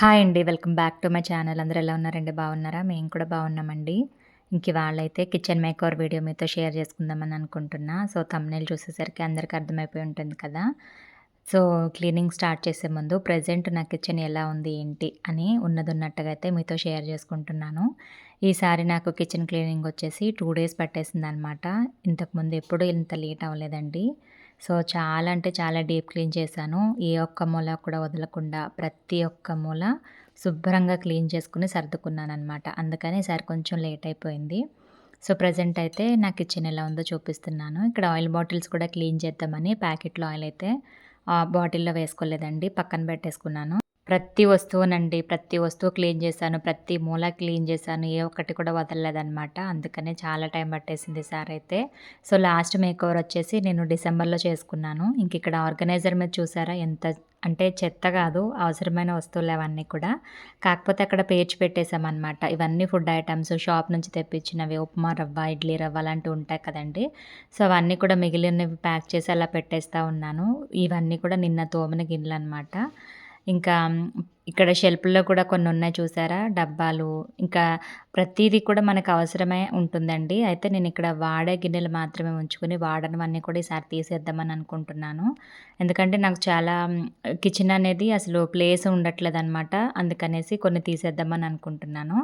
Hi అండి. Welcome back to my channel. అందరూ ఎలా ఉన్నారండి? బాగున్నారా? మేము కూడా బాగున్నామండి. ఇంక వాళ్ళైతే కిచెన్ మేకవర్ వీడియో మీతో షేర్ చేసుకుందామని అనుకుంటున్నా. సో తమ్నేల్ చూసేసరికి అందరికీ అర్థమైపోయి ఉంటుంది కదా. సో క్లీనింగ్ స్టార్ట్ చేసే ముందు ప్రజెంట్ నా కిచెన్ ఎలా ఉంది ఏంటి అని ఉన్నది ఉన్నట్టుగా అయితే మీతో షేర్ చేసుకుంటున్నాను. ఈసారి నాకు కిచెన్ క్లీనింగ్ వచ్చేసి టూ డేస్ పట్టేసింది అనమాట ఇంతకుముందు ఎప్పుడు ఇంత లేట్ అవ్వలేదండి. సో చాలా అంటే చాలా డీప్ క్లీన్ చేశాను. ఏ ఒక్క మూల కూడా వదలకుండా ప్రతి ఒక్క మూల శుభ్రంగా క్లీన్ చేసుకుని సర్దుకున్నాను అనమాట అందుకని ఈసారి కొంచెం లేట్ అయిపోయింది. సో ప్రజెంట్ అయితే నా కిచెన్ ఎలా ఉందో చూపిస్తున్నాను. ఇక్కడ ఆయిల్ బాటిల్స్ కూడా క్లీన్ చేద్దామని ప్యాకెట్లో ఆయిల్ అయితే బాటిల్లో వేసుకోలేదండి. పక్కన పెట్టేసుకున్నాను. ప్రతి వస్తువునండి. ప్రతి వస్తువు క్లీన్ చేశాను. ప్రతి మూల క్లీన్ చేశాను. ఏ ఒక్కటి కూడా వదలలేదనమాట అందుకనే చాలా టైం పట్టేసింది సార్ అయితే. సో లాస్ట్ మేకోవర్ వచ్చేసి నేను డిసెంబర్లో చేసుకున్నాను. ఇంక ఇక్కడ ఆర్గనైజర్ మీద చూసారా? ఎంత అంటే చెత్త కాదు. అవసరమైన వస్తువులు అవన్నీ కూడా. కాకపోతే అక్కడ పేర్చి పెట్టేశామన్నమాట. ఇవన్నీ ఫుడ్ ఐటమ్స్ షాప్ నుంచి తెప్పించినవి ఉప్మా రవ్వ ఇడ్లీ రవ్వ అలాంటివి ఉంటాయి కదండి. సో అవన్నీ కూడా మిగిలినవి ప్యాక్ చేసి అలా పెట్టేస్తూ ఉన్నాను. ఇవన్నీ కూడా నిన్న తోమిన గిన్నెలు అనమాట ఇంకా ఇక్కడ షెల్ఫ్లో కూడా కొన్ని ఉన్నాయి చూసారా? డబ్బాలు. ఇంకా ప్రతిదీ కూడా మనకు అవసరమే ఉంటుందండి. అయితే నేను ఇక్కడ వాడే గిన్నెలు మాత్రమే ఉంచుకొని వాడనవన్నీ కూడా ఈసారి తీసేద్దామని అనుకుంటున్నాను. ఎందుకంటే నాకు చాలా కిచెన్ అనేది అసలు ప్లేస్ ఉండట్లేదు అనమాట అందుకనేసి కొన్ని తీసేద్దామని అనుకుంటున్నాను.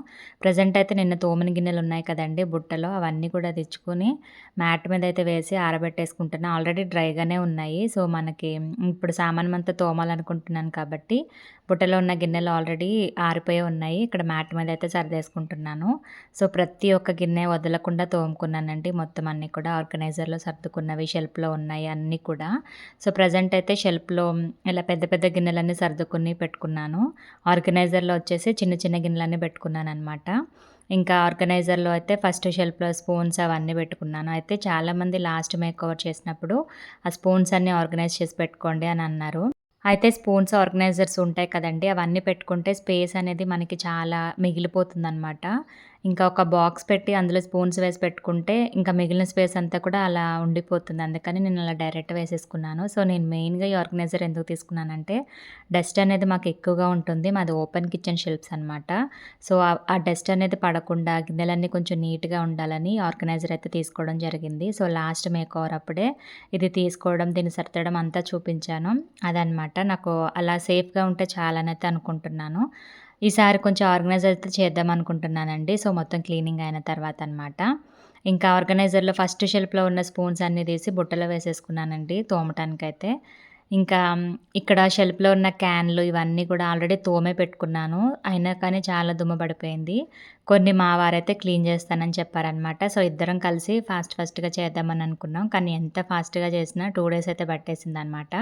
ప్రజెంట్ అయితే నిన్న తోమిన గిన్నెలు ఉన్నాయి కదండి బుట్టలో. అవన్నీ కూడా తెచ్చుకొని మ్యాట్ మీద అయితే వేసి ఆరబెట్టేసుకుంటున్నాను ఆల్రెడీ డ్రైగానే ఉన్నాయి. సో మనకి ఇప్పుడు సామాన్ అంతా తోమాలనుకుంటున్నాను కాబట్టి బుట్టలో ఉన్న గిన్నెలు ఆల్రెడీ ఆరిపోయి ఉన్నాయి. ఇక్కడ మ్యాట్ మీద అయితే సర్దేసుకుంటున్నాను. సో ప్రతి ఒక్క గిన్నె వదలకుండా తోముకున్నానండి. మొత్తం అన్నీ కూడా ఆర్గనైజర్లో సర్దుకున్నవి షెల్ఫ్లో ఉన్నాయి అన్నీ కూడా. సో ప్రజెంట్ అయితే షెల్ఫ్లో ఇలా పెద్ద పెద్ద గిన్నెలన్నీ సర్దుకుని పెట్టుకున్నాను. ఆర్గనైజర్లో వచ్చేసి చిన్న చిన్న గిన్నెలన్నీ పెట్టుకున్నాను అనమాట ఇంకా ఆర్గనైజర్లో అయితే ఫస్ట్ షెల్ఫ్లో స్పూన్స్ అవన్నీ పెట్టుకున్నాను. అయితే చాలామంది లాస్ట్ మేక్ ఓవర్ చేసినప్పుడు ఆ స్పూన్స్ అన్నీ ఆర్గనైజ్ చేసి పెట్టుకోండి అని అన్నారు. అయితే స్పూన్స్ ఆర్గనైజర్స్ ఉంటాయి కదండి. అవన్నీ పెట్టుకుంటే స్పేస్ అనేది మనకి చాలా మిగిలిపోతుంది అనమాట ఇంకా ఒక బాక్స్ పెట్టి అందులో స్పూన్స్ వేసి పెట్టుకుంటే ఇంకా మిగిలిన స్పేస్ అంతా కూడా అలా ఉండిపోతుంది. అందుకని నేను అలా డైరెక్ట్ వేసేసుకున్నాను. సో నేను మెయిన్గా ఈ ఆర్గనైజర్ ఎందుకు తీసుకున్నానంటే డస్ట్ అనేది మాకు ఎక్కువగా ఉంటుంది. మాది ఓపెన్ కిచెన్ షెల్ఫ్స్ అనమాట సో ఆ డస్ట్ అనేది పడకుండా గిన్నెలన్నీ కొంచెం నీట్గా ఉండాలని ఆర్గనైజర్ అయితే తీసుకోవడం జరిగింది. సో లాస్ట్ మేక్ ఓవర్ అప్పుడే ఇది తీసుకోవడం దీన్ని సర్తడం అంతా చూపించాను. అదనమాట నాకు అలా సేఫ్గా ఉంటే చాలానైతే అనుకుంటున్నాను. ఈసారి కొంచెం ఆర్గనైజ్ అయితే చేద్దాం అనుకుంటున్నానండి. సో మొత్తం క్లీనింగ్ అయిన తర్వాత అనమాట ఇంకా ఆర్గనైజర్లో ఫస్ట్ షెల్ఫ్లో ఉన్న స్పూన్స్ అన్నీ తీసి బుట్టలో వేసేసుకున్నానండి తోమటానికైతే. ఇంకా ఇక్కడ షెల్ఫ్లో ఉన్న క్యాన్లు ఇవన్నీ కూడా ఆల్రెడీ తోమే పెట్టుకున్నాను. అయినా కానీ చాలా దుమ్మ పడిపోయింది. కొన్ని మా వారైతే క్లీన్ చేస్తానని చెప్పారనమాట సో ఇద్దరం కలిసి ఫాస్ట్ ఫాస్ట్గా చేద్దామని అనుకున్నాం. కానీ ఎంత ఫాస్ట్గా చేసినా టూ డేస్ అయితే పట్టేసింది అనమాట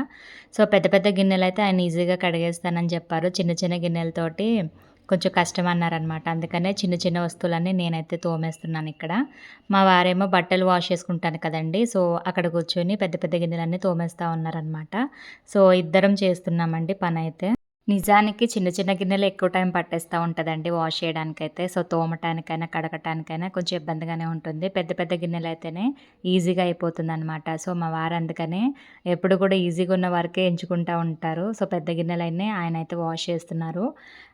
సో పెద్ద పెద్ద గిన్నెలు అయితే ఆయన ఈజీగా కడిగేస్తానని చెప్పారు. చిన్న చిన్న గిన్నెలతోటి కొంచెం కష్టం అన్నారనమాట అందుకనే చిన్న చిన్న వస్తువులన్నీ నేనైతే తోమేస్తున్నాను ఇక్కడ. మా వారేమో బట్టలు వాష్ చేసుకుంటాను కదండి. సో అక్కడ కూర్చొని పెద్ద పెద్ద గిన్నెలన్నీ తోమేస్తూ ఉన్నారనమాట సో ఇద్దరం చేస్తున్నామండి పని అయితే నిజానికి చిన్న చిన్న గిన్నెలు ఎక్కువ టైం పట్టేస్తూ ఉంటుందండి వాష్ చేయడానికైతే. సో తోమటానికైనా కడగటానికైనా కొంచెం ఇబ్బందిగానే ఉంటుంది. పెద్ద పెద్ద గిన్నెలు అయితేనే ఈజీగా అయిపోతుంది అనమాట సో మా వారు అందుకనే ఎప్పుడు కూడా ఈజీగా ఉన్న వరకే ఎంచుకుంటూ ఉంటారు. సో పెద్ద గిన్నెలు అయినా ఆయన అయితే వాష్ చేస్తున్నారు.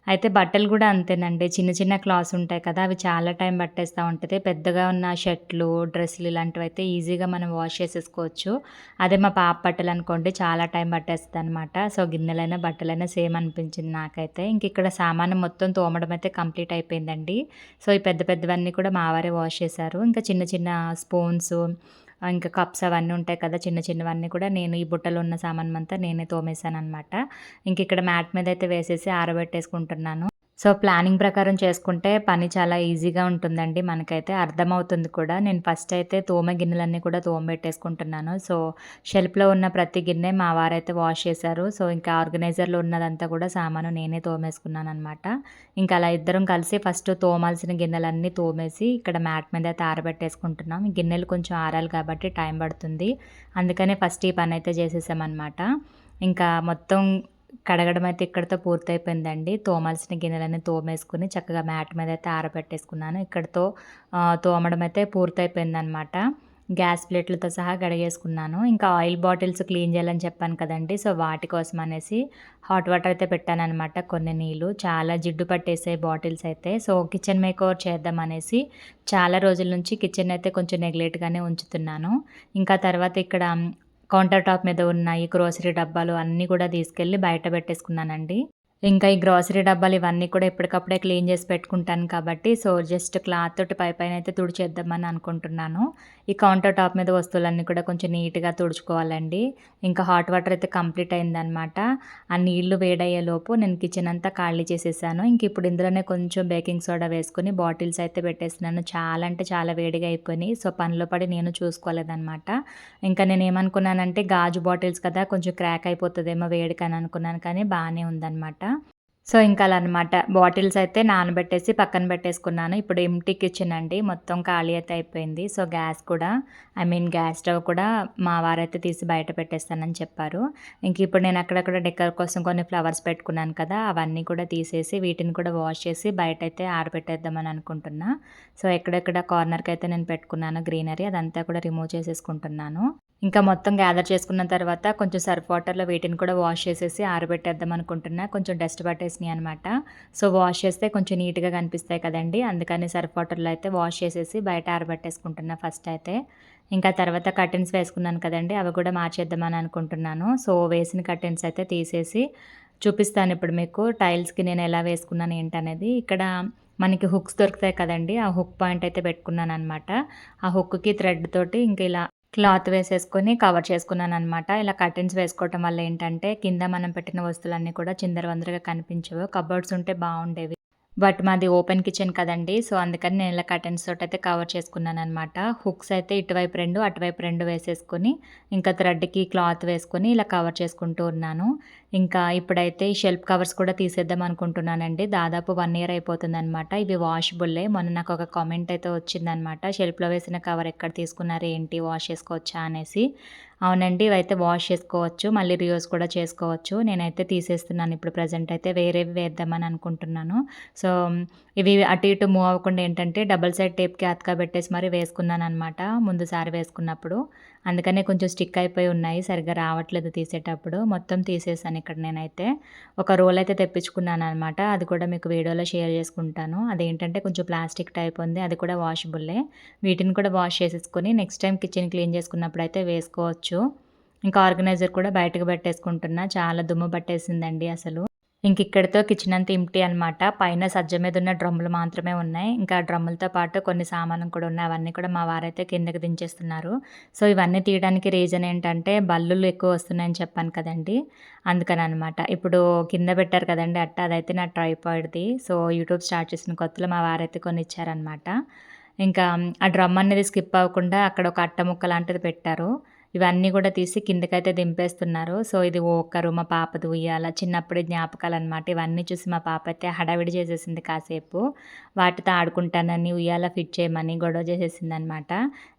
అయితే బట్టలు కూడా అంతేనండి. చిన్న చిన్న క్లాత్స్ ఉంటాయి కదా అవి చాలా టైం పట్టేస్తూ ఉంటుంది. పెద్దగా ఉన్న షర్ట్లు డ్రెస్సులు ఇలాంటివి అయితే ఈజీగా మనం వాష్ చేసేసుకోవచ్చు. అదే మా పాప బట్టలు అనుకోండి చాలా టైం పట్టేస్తుంది అనమాట సో గిన్నెలైనా బట్టలైనా సేమ్ అనిపించింది నాకైతే? ఇంక ఇక్కడ సామాను మొత్తం తోమడం అయితే కంప్లీట్ అయిపోయిందండి. సో ఈ పెద్ద పెద్దవన్నీ కూడా మావారే వాష్ చేశారు. ఇంకా చిన్న చిన్న స్పూన్స్ ఇంకా కప్స్ అవన్నీ ఉంటాయి కదా చిన్న చిన్నవన్నీ కూడా నేను ఈ బుట్టలో ఉన్న సామాన్ అంతా నేనే తోమేశాను అనమాట ఇంక ఇక్కడ మ్యాట్ మీద అయితే వేసేసి ఆరబెట్టేసుకుంటున్నాను. సో ప్లానింగ్ ప్రకారం చేసుకుంటే పని చాలా ఈజీగా ఉంటుందండి. మనకైతే అర్థమవుతుంది కూడా. నేను ఫస్ట్ అయితే తోమ గిన్నెలన్నీ కూడా తోమ పెట్టేసుకుంటున్నాను. సో షెల్ఫ్లో ఉన్న ప్రతి గిన్నె మా వారైతే వాష్ చేశారు. సో ఇంకా ఆర్గనైజర్లో ఉన్నదంతా కూడా సామాను నేనే తోమేసుకున్నాను అనమాట ఇంకా అలా ఇద్దరం కలిసి ఫస్ట్ తోమాల్సిన గిన్నెలన్నీ తోమేసి ఇక్కడ మ్యాట్ మీద అయితే ఆరబెట్టేసుకుంటున్నాం గిన్నెలు కొంచెం ఆరాలి కాబట్టి టైం పడుతుంది. అందుకనే ఫస్ట్ ఈ పని అయితే చేసేసామన్నమాట. ఇంకా మొత్తం కడగడం అయితే ఇక్కడితో పూర్తయిపోయిందండి. తోమాల్సిన గిన్నెలన్నీ తోమేసుకుని చక్కగా మ్యాట్ మీద అయితే ఆరబెట్టేసుకున్నాను. ఇక్కడితో తోమడం అయితే పూర్తయిపోయిందనమాట గ్యాస్ ప్లేట్లతో సహా కడిగేసుకున్నాను. ఇంకా ఆయిల్ బాటిల్స్ క్లీన్ చేయాలని చెప్పాను కదండి. సో వాటి కోసం అనేసి హాట్ వాటర్ అయితే పెట్టానమాట కొన్ని నీళ్ళు. చాలా జిడ్డు పట్టేసాయి బాటిల్స్ అయితే. సో కిచెన్ మేక్ ఓవర్ చేద్దాం అనేసి చాలా రోజుల నుంచి కిచెన్ అయితే కొంచెం నెగ్లెట్గానే ఉంచుతున్నాను. ఇంకా తర్వాత ఇక్కడ కౌంటర్ టాప్ మీద ఉన్నాయి గ్రోసరీ డబ్బాలు అన్నీ కూడా తీసుకెళ్ళి బయట పెట్టేసుకున్నానండి. ఇంకా ఈ గ్రాసరీ డబ్బాలు ఇవన్నీ కూడా ఎప్పటికప్పుడే క్లీన్ చేసి పెట్టుకుంటాను కాబట్టి సో జస్ట్ క్లాత్ తోటి పై పైన అయితే తుడిచేద్దామని అనుకుంటున్నాను. ఈ కౌంటర్ టాప్ మీద వస్తువులన్నీ కూడా కొంచెం నీట్గా తుడుచుకోవాలండి. ఇంకా హాట్ వాటర్ అయితే కంప్లీట్ అయిందనమాట ఆ నీళ్ళు వేడయ్యే లోపు నేను కిచెన్ అంతా ఖాళీ చేసేసాను. ఇంక ఇప్పుడు ఇందులోనే కొంచెం బేకింగ్ సోడా వేసుకుని బాటిల్స్ అయితే పెట్టేసినాను చాలా అంటే చాలా వేడిగా అయిపోయినాయి. సో పనిలో పడి నేను చూసుకోలేదనమాట ఇంకా నేను ఏమనుకున్నానంటే గాజు బాటిల్స్ కదా కొంచెం క్రాక్ అయిపోతుందేమో వేడికని అనుకున్నాను. కానీ బాగానే ఉందన్నమాట. సో ఇంకా అలా అనమాట బాటిల్స్ అయితే నానబెట్టేసి పక్కన పెట్టేసుకున్నాను. ఇప్పుడు ఎంటీ కిచెన్ అండి. మొత్తం ఖాళీ అయితే అయిపోయింది. సో గ్యాస్ కూడా ఐ మీన్ గ్యాస్ స్టవ్ కూడా మా వారైతే తీసి బయట పెట్టేస్తానని చెప్పారు. ఇంక ఇప్పుడు నేను అక్కడక్కడ డెక్కర్ కోసం కొన్ని ఫ్లవర్స్ పెట్టుకున్నాను కదా అవన్నీ కూడా తీసేసి వీటిని కూడా వాష్ చేసి బయట అయితే ఆరబెట్టేద్దామని అనుకుంటున్నా. సో ఎక్కడెక్కడ కార్నర్కి అయితే నేను పెట్టుకున్నాను గ్రీనరీ అదంతా కూడా రిమూవ్ చేసేసుకుంటున్నాను. ఇంకా మొత్తం గ్యాదర్ చేసుకున్న తర్వాత కొంచెం సర్ఫ్ వాటర్లో వీటిని కూడా వాష్ చేసేసి ఆరబెట్టేద్దాం అనుకుంటున్నా. కొంచెం డస్ట్ పట్టేసినాయి అనమాట సో వాష్ చేస్తే కొంచెం నీట్గా కనిపిస్తాయి కదండి. అందుకని సర్ఫ్ వాటర్లో అయితే వాష్ చేసేసి బయట ఆరబెట్టేసుకుంటున్నా ఫస్ట్ అయితే. ఇంకా తర్వాత కర్టెన్స్ వేసుకున్నాను కదండి. అవి కూడా మార్చేద్దామని అనుకుంటున్నాను. సో వేసిన కర్టెన్స్ అయితే తీసేసి చూపిస్తాను ఇప్పుడు మీకు. టైల్స్కి నేను ఎలా వేసుకున్నాను ఏంటనేది. ఇక్కడ మనకి హుక్స్ దొరుకుతాయి కదండి. ఆ హుక్ పాయింట్ అయితే పెట్టుకున్నాను అనమాట ఆ హుక్కి థ్రెడ్ తోటి ఇంకా ఇలా క్లాత్ వేసేసుకొని కవర్ చేసుకున్నాను అనమాట ఇలా కర్టెన్స్ వేసుకోవటం వల్ల ఏంటంటే కింద మనం పెట్టిన వస్తువులన్నీ కూడా చిందరవందరగా కనిపించవు. కబర్డ్స్ ఉంటే బాగుండేవి. బట్ మాది ఓపెన్ కిచెన్ కదండి సో అందుకని నేను ఇలా కర్టెన్స్ తోటి అయితే కవర్ చేసుకున్నాను అనమాట హుక్స్ అయితే ఇటువైపు రెండు అటువైపు రెండు వేసేసుకొని ఇంకా థ్రెడ్కి క్లాత్ వేసుకొని ఇలా కవర్ చేసుకుంటూ ఉన్నాను. ఇంకా ఇప్పుడైతే ఈ షెల్ఫ్ కవర్స్ కూడా తీసేద్దాం అనుకుంటున్నానండి. దాదాపు వన్ ఇయర్ అయిపోతుంది అనమాట ఇవి వాషబుల్లే మొన్న నాకు ఒక కామెంట్ అయితే వచ్చిందనమాట షెల్ఫ్లో వేసిన కవర్ ఎక్కడ తీసుకున్నారు? ఏంటి? వాష్ చేసుకోవచ్చా? అనేసి. అవునండి ఇవైతే వాష్ చేసుకోవచ్చు. మళ్ళీ రియూస్ కూడా చేసుకోవచ్చు. నేనైతే తీసేస్తున్నాను. ఇప్పుడు ప్రజెంట్ అయితే వేరేవి వేద్దామని అనుకుంటున్నాను. సో ఇవి అటు ఇటు మూవ్ అవ్వకుండా ఏంటంటే డబల్ సైడ్ టేప్కి అతక పెట్టేసి మరి వేసుకున్నాను అనమాట ముందుసారి వేసుకున్నప్పుడు. అందుకనే కొంచెం స్టిక్ అయిపోయి ఉన్నాయి సరిగ్గా రావట్లేదు తీసేటప్పుడు. మొత్తం తీసేసాను ఇక్కడ నేనైతే. ఒక రోల్ అయితే తెప్పించుకున్నాను అనమాట అది కూడా మీకు వీడియోలో షేర్ చేసుకుంటాను. అదేంటంటే కొంచెం ప్లాస్టిక్ టైప్ ఉంది అది కూడా వాషబుల్లే వీటిని కూడా వాష్ చేసేసుకొని నెక్స్ట్ టైం కిచెన్ క్లీన్ చేసుకున్నప్పుడు అయితే వేసుకోవచ్చు. ఇంకా ఆర్గనైజర్ కూడా బయటకు పెట్టేసుకుంటున్నా. చాలా దుమ్ము పట్టేసిందండి అసలు. ఇంక ఇక్కడితో కిచెన్ అంతా ఇంటి అనమాట పైన సజ్జ మీద ఉన్న డ్రమ్ములు మాత్రమే ఉన్నాయి. ఇంకా డ్రమ్ములతో పాటు కొన్ని సామాను కూడా ఉన్నాయి. అవన్నీ కూడా మా వారైతే కిందకి దించేస్తున్నారు. సో ఇవన్నీ తీయడానికి రీజన్ ఏంటంటే బల్లులు ఎక్కువ వస్తున్నాయని చెప్పాను కదండి. అందుకని అనమాట ఇప్పుడు కింద పెట్టారు కదండి అట్ట. అదైతే నా ట్రైపాయిడ్ది సో యూట్యూబ్ స్టార్ట్ చేసిన కొత్తలో మా వారైతే కొన్ని ఇచ్చారనమాట ఇంకా ఆ డ్రమ్ అనేది స్కిప్ అవ్వకుండా అక్కడ ఒక అట్ట ముక్క లాంటిది పెట్టారు. ఇవన్నీ కూడా తీసి కిందకైతే దింపేస్తున్నారు. సో ఇది ఒక్కరు మా పాపది ఉయ్యాల చిన్నప్పుడు జ్ఞాపకాలు అనమాట ఇవన్నీ చూసి మా పాప అయితే హడావిడి చేసేసింది కాసేపు. వాటితో ఆడుకుంటానని ఉయ్యాల ఫిట్ చేయమని గొడవ చేసేసింది అనమాట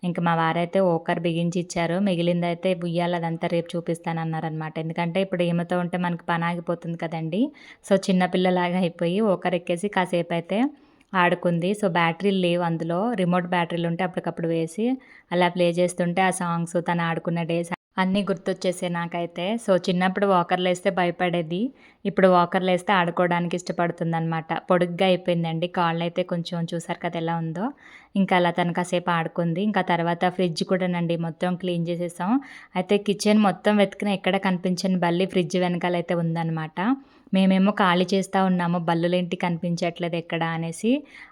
ఇంకా మా వారైతే ఓకర్ బిగించి ఇచ్చారు మిగిలిందైతే ఉయ్యాల అదంతా రేపు చూపిస్తానన్నారనమాట ఎందుకంటే ఇప్పుడు ఏమతో ఉంటే మనకి పని ఆగిపోతుంది కదండి. సో చిన్నపిల్లలాగా అయిపోయి ఓకర్ ఎక్కేసి కాసేపు అయితే ఆడుకుంది. సో బ్యాటరీలు లేవు అందులో. రిమోట్ బ్యాటరీలు ఉంటే అప్పటికప్పుడు వేసి అలా ప్లే చేస్తుంటే ఆ సాంగ్స్ తను ఆడుకున్న డేస్ అన్నీ గుర్తొచ్చేసాయి నాకైతే. సో చిన్నప్పుడు వాకర్లు వేస్తే భయపడేది. ఇప్పుడు వాకర్లు వేస్తే ఆడుకోవడానికి ఇష్టపడుతుంది అనమాట పొడుగ్గా అయిపోయిందండి. కాళ్ళు అయితే కొంచెం చూసారు కదా ఎలా ఉందో. ఇంకా అలా తను కాసేపు ఆడుకుంది. ఇంకా తర్వాత ఫ్రిడ్జ్ కూడానండి మొత్తం క్లీన్ చేసేసాం. అయితే కిచెన్ మొత్తం వెతికిన ఎక్కడ కనిపించని బల్లి ఫ్రిడ్జ్ వెనకాల అయితే ఉందన్నమాట. మేమేమో ఖాళీ చేస్తూ ఉన్నాము బల్లులేంటి కనిపించట్లేదు ఎక్కడ అనేసి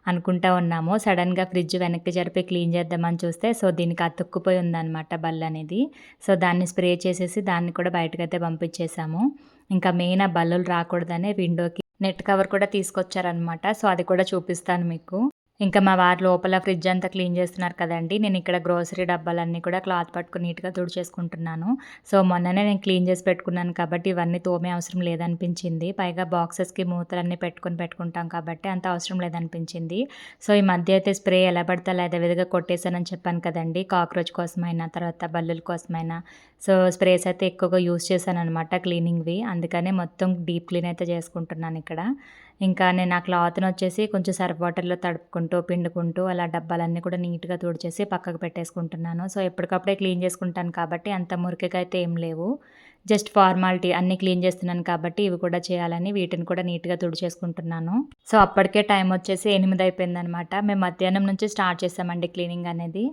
అనుకుంటా ఉన్నాము. సడన్గా ఫ్రిడ్జ్ వెనక్కి జరిపి క్లీన్ చేద్దామని చూస్తే సో దీనికి అతుక్కుపోయి ఉందన్నమాట బల్లు అనేది. సో దాన్ని స్ప్రే చేసేసి దాన్ని కూడా బయటకైతే పంపించేసాము. ఇంకా మెయిన్ ఆ బల్లులు రాకూడదనే విండోకి నెట్ కవర్ కూడా తీసుకొచ్చారనమాట సో అది కూడా చూపిస్తాను మీకు. ఇంకా మా వారి లోపల ఫ్రిడ్జ్ అంతా క్లీన్ చేస్తున్నారు కదండి. నేను ఇక్కడ గ్రోసరీ డబ్బాలన్నీ కూడా క్లాత్ పట్టుకుని నీట్గా తుడిచేసుకుంటున్నాను. సో మొన్ననే నేను క్లీన్ చేసి పెట్టుకున్నాను కాబట్టి ఇవన్నీ తోమే అవసరం లేదనిపించింది. పైగా బాక్సెస్కి మూతలన్నీ పెట్టుకుని పెట్టుకుంటాం కాబట్టి అంత అవసరం లేదనిపించింది. సో ఈ మధ్య అయితే స్ప్రే ఎలా పడితే అలా విధంగా కొట్టేశానని చెప్పాను కదండి. కాక్రోచ్ కోసమైనా తర్వాత బల్లుల కోసమైనా. సో స్ప్రేస్ అయితే ఎక్కువగా యూస్ చేశాను అనమాట క్లీనింగ్వి. అందుకనే మొత్తం డీప్ క్లీన్ అయితే చేసుకుంటున్నాను ఇక్కడ. ఇంకా నేను ఆ క్లాత్ని వచ్చేసి కొంచెం సర్ఫ్ వాటర్లో తడుపుకుంటూ పిండుకుంటూ అలా డబ్బాలన్నీ కూడా నీట్‌గా తుడిచేసి పక్కకు పెట్టేసుకుంటున్నాను. సో, ఎప్పటికప్పుడే క్లీన్ చేసుకుంటాను కాబట్టి అంత మురికిగా అయితే ఏం లేవు. జస్ట్ ఫార్మాలిటీ అన్నీ క్లీన్ చేస్తున్నాను కాబట్టి ఇవి కూడా చేయాలని వీటిని కూడా నీట్‌గా తుడిచేసుకుంటున్నాను. సో, అప్పటికే టైం వచ్చేసి ఎనిమిది అయిపోయిందనమాట. మేము మధ్యాహ్నం నుంచి స్టార్ట్ చేసామండి క్లీనింగ్ అనేది.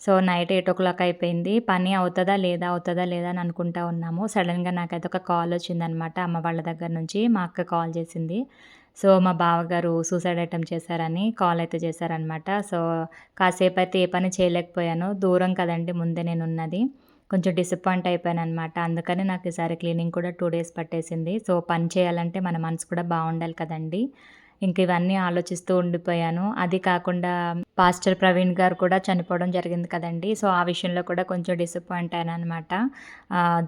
సో, నైట్ 8:00 అయిపోయింది. పని అవుతుందా లేదా? అవుతుందా లేదా? అని అనుకుంటా ఉన్నాము. సడన్గా నాకైతే ఒక కాల్ వచ్చిందనమాట అమ్మ వాళ్ళ దగ్గర నుంచి. మా అక్క కాల్ చేసింది. సో, మా బావగారు సూసైడ్ అటెంప్ట్ చేశారని కాల్ అయితే చేశారనమాట. సో, కాసేపు అయితే ఏ పని చేయలేకపోయాను. దూరం కదండీ ముందే నేను ఉన్నది కొంచెం డిసప్పాయింట్ అయిపోయాను అనమాట అందుకని నాకు ఈసారి క్లీనింగ్ కూడా టూ డేస్ పట్టేసింది. సో, పని చేయాలంటే మన మనసు కూడా బాగుండాలి కదండీ! ఇంక ఇవన్నీ ఆలోచిస్తూ ఉండిపోయాను. అది కాకుండా పాస్టర్ ప్రవీణ్ గారు కూడా చనిపోవడం జరిగింది కదండీ! సో, ఆ విషయంలో కూడా కొంచెం డిసప్పాయింట్ అయ్యాను అనమాట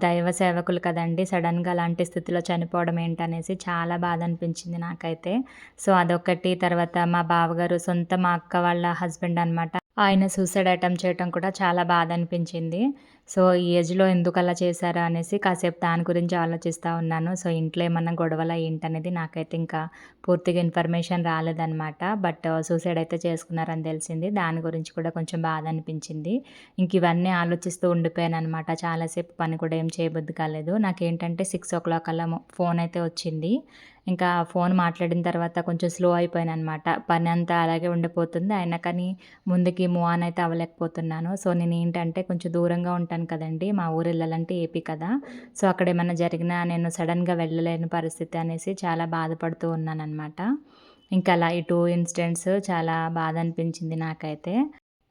దైవ సేవకులు కదండి సడన్గా అలాంటి స్థితిలో చనిపోవడం ఏంటనేసి చాలా బాధ అనిపించింది నాకైతే. సో, అదొకటి తర్వాత మా బావగారు సొంత మా అక్క వాళ్ళ హస్బెండ్ అనమాట. ఆయన సూసైడ్ అటెంప్ట్ చేయటం కూడా చాలా బాధ అనిపించింది. సో, ఈ ఏజ్‌లో ఎందుకు అలా చేశారా అనేసి కాసేపు దాని గురించి ఆలోచిస్తూ ఉన్నాను. సో, ఇంట్లో ఏమన్నా గొడవలా ఏంటనేది నాకైతే ఇంకా పూర్తిగా ఇన్ఫర్మేషన్ రాలేదనమాట. బట్ సూసైడ్ అయితే చేసుకున్నారని తెలిసింది. దాని గురించి కూడా కొంచెం బాధ అనిపించింది. ఇంక ఇవన్నీ ఆలోచిస్తూ ఉండిపోయాను అనమాట చాలాసేపు పని కూడా ఏం చేయబుద్ధి కాలేదు. నాకేంటంటే 6:00 అలా ఫోన్ అయితే వచ్చింది. ఇంకా ఫోన్ మాట్లాడిన తర్వాత కొంచెం స్లో అయిపోయాను అనమాట పని అంతా అలాగే ఉండిపోతుంది. అయినా కానీ ముందుకి మూవ్ ఆన్ అయితే అవ్వలేకపోతున్నాను. సో, నేను ఏంటంటే కొంచెం దూరంగా ఉంటాను కదండీ! మా ఊరు వెళ్ళాలంటే ఏపీ కదా! సో, అక్కడ ఏమైనా జరిగినా నేను సడన్గా వెళ్ళలేని పరిస్థితి అనేసి చాలా బాధపడుతూ ఉన్నాను అనమాట ఇంకా అలా ఈ టూ ఇన్సిడెంట్స్ చాలా బాధ అనిపించింది నాకైతే.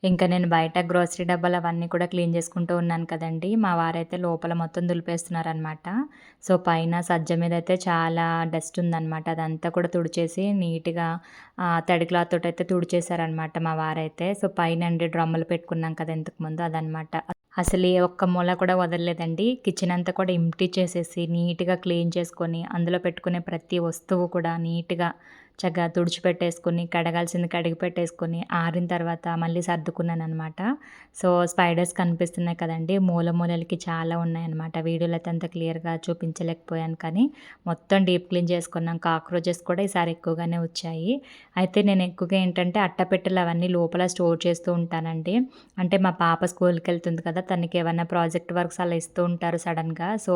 ఇంకా నేను బయట గ్రోసరీ డబ్బాలు అవన్నీ కూడా క్లీన్ చేసుకుంటూ ఉన్నాను కదండీ! మా వారైతే లోపల మొత్తం దులిపేస్తున్నారనమాట. సో, పైన సజ్జ మీద అయితే చాలా డస్ట్ ఉందన్నమాట అదంతా కూడా తుడిచేసి నీట్‌గా తడి క్లాత్ తోటయితే తుడిచేశారనమాట మా వారైతే. సో, పైనండి డ్రమ్ములు పెట్టుకున్నాం కదా ఇంతకుముందు అదనమాట. అసలు ఏ ఒక్క మూల కూడా వదలలేదండి. కిచెన్ అంతా కూడా ఎంప్టీ చేసేసి నీట్‌గా క్లీన్ చేసుకొని అందులో పెట్టుకునే ప్రతి వస్తువు కూడా నీట్‌గా చక్కగా తుడిచిపెట్టేసుకొని, కడగాల్సింది కడిగి పెట్టేసుకుని ఆరిన తర్వాత మళ్ళీ సర్దుకున్నాను అనమాట సో, స్పైడర్స్ కనిపిస్తున్నాయి కదండి మూల మూలలకి చాలా ఉన్నాయన్నమాట. వీడియోలో అయితే అంత క్లియర్‌గా చూపించలేకపోయాను కానీ, మొత్తం డీప్ క్లీన్ చేసుకున్నాం. కాక్రోచెస్ కూడా ఈసారి ఎక్కువగానే వచ్చాయి. అయితే నేను ఎక్కువగా ఏంటంటే అట్టపెట్టెలు అవన్నీ లోపల స్టోర్ చేస్తూ ఉంటానండి. అంటే మా పాప స్కూల్కి వెళ్తుంది కదా! తనకి ఏమన్నా ప్రాజెక్ట్ వర్క్స్ అలా ఇస్తూ ఉంటారు సడన్గా సో,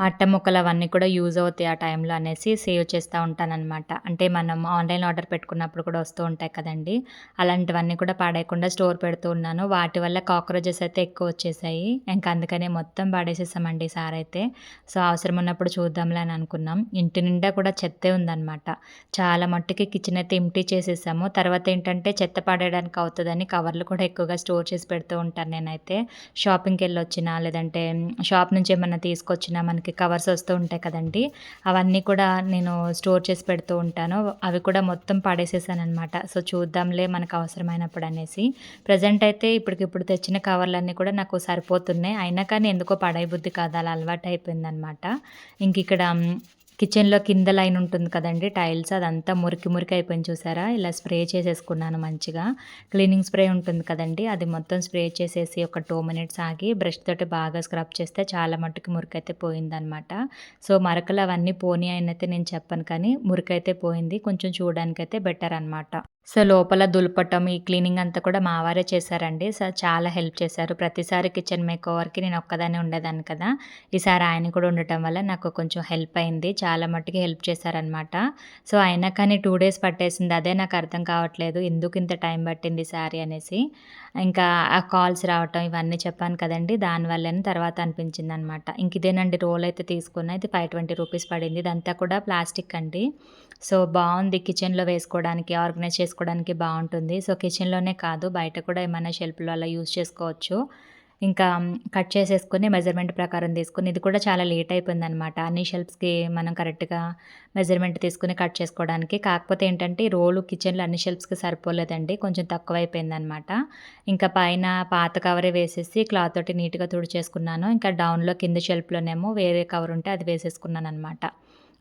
అట్ట ముక్కలు అవన్నీ కూడా యూజ్ అవుతాయి ఆ టైంలో అనేసి సేవ్ చేస్తూ ఉంటానన్నమాట అంటే మనం ఆన్‌లైన్ ఆర్డర్ పెట్టుకున్నప్పుడు కూడా వస్తూ ఉంటాయి కదండీ! అలాంటివన్నీ కూడా పాడేయకుండా స్టోర్ పెడుతూ ఉన్నాను. వాటి వల్ల కాక్రోచెస్ అయితే ఎక్కువ వచ్చేసాయి. ఇంకా అందుకనే మొత్తం పాడేసేసామండి సార్ అయితే సో, అవసరం ఉన్నప్పుడు చూద్దాంలే అని అనుకున్నాం. ఇంటి నిండా కూడా చెత్తే ఉందనమాట. చాలా మట్టుకి కిచెన్ అయితే ఎంప్టీ చేసేసాము. తర్వాత ఏంటంటే చెత్త పడేయడానికి అవుతుందని కవర్లు కూడా ఎక్కువగా స్టోర్ చేసి పెడుతూ ఉంటాను నేనైతే. షాపింగ్కి వెళ్ళొచ్చినా లేదంటే షాప్ నుంచి ఏమన్నా తీసుకొచ్చినా మనకి కవర్స్ వస్తూ ఉంటాయి కదండీ! అవన్నీ కూడా నేను స్టోర్ చేసి పెడుతూ ఉంటాను. అవి కూడా మొత్తం పడేసేసాననమాట. సో, చూద్దాంలే మనకు అవసరమైనప్పుడు అనేసి. ప్రెజెంట్ అయితే ఇప్పటికిప్పుడు తెచ్చిన కవర్లన్నీ కూడా నాకు సరిపోతున్నాయి. అయినా కానీ ఎందుకో పడేయబుద్ధి కాదు. అలా ఇంక ఇంకిక్కడ కిచెన్‌లో కింద లైన్ ఉంటుంది కదండి టైల్స్ అదంతా మురికి మురికి అయిపోయింది చూసారా? ఇలా స్ప్రే చేసేసుకున్నాను మంచిగా. క్లీనింగ్ స్ప్రే ఉంటుంది కదండీ! అది మొత్తం స్ప్రే చేసేసి ఒక టూ మినిట్స్ ఆగి బ్రష్ తోటి బాగా స్క్రబ్ చేస్తే చాలా మట్టుకు మురికైతే పోయిందనమాట. సో, మరకలు అవన్నీ పోనీ అయినైతే నేను చెప్పను కానీ మురికైతే పోయింది. కొంచెం చూడడానికైతే బెటర్ అనమాట. సో, లోపల దులపటం, ఈ క్లీనింగ్ అంతా కూడా మా వారే చేశారండి. సో, చాలా హెల్ప్ చేశారు. ప్రతిసారి కిచెన్ మేకోవర్‌కి నేను ఒక్కదానే ఉండేదాన్ని కదా! ఈసారి ఆయన కూడా ఉండటం వల్ల నాకు కొంచెం హెల్ప్ అయింది. చాలా మట్టుకి హెల్ప్ చేశారనమాట. సో, అయినా కానీ టూ డేస్ పట్టేసింది. అదే నాకు అర్థం కావట్లేదు. ఎందుకు ఇంత టైం పట్టింది సారీ అనేసి. ఇంకా ఆ కాల్స్ రావటం ఇవన్నీ చెప్పాను కదండీ! దానివల్లని తర్వాత అనిపించింది అనమాట ఇంక ఇదేనండి రోల్ అయితే తీసుకున్నా. ఇది 520 రూపీస్ పడింది. ఇదంతా కూడా ప్లాస్టిక్ అండి. సో, బాగుంది కిచెన్‌లో వేసుకోవడానికి, ఆర్గనైజ్ చేసుకోవడానికి బాగుంటుంది సో, కిచెన్‌లోనే కాదు బయట కూడా ఏమైనా షెల్ఫ్‌లో అలా యూజ్ చేసుకోవచ్చు. ఇంకా కట్ చేసేసుకొని మెజర్‌మెంట్ ప్రకారం తీసుకుని ఇది కూడా చాలా లేట్ అయిపోయింది అనమాట అన్ని షెల్ఫ్స్‌కి మనం కరెక్ట్‌గా మెజర్‌మెంట్ తీసుకొని కట్ చేసుకోవడానికి. కాకపోతే ఏంటంటే ఈ రోలు కిచెన్‌లో అన్ని షెల్ఫ్స్‌కి సరిపోలేదండి. కొంచెం తక్కువ అయిపోయిందనమాట ఇంకా పైన పాత కవరే వేసేసి క్లాత్ తోటి నీట్‌గా తుడిచేసుకున్నాను. ఇంకా డౌన్‌లో కింద షెల్ఫ్‌లోనేమో వేరే కవర్ ఉంటే అది వేసేసుకున్నాను అనమాట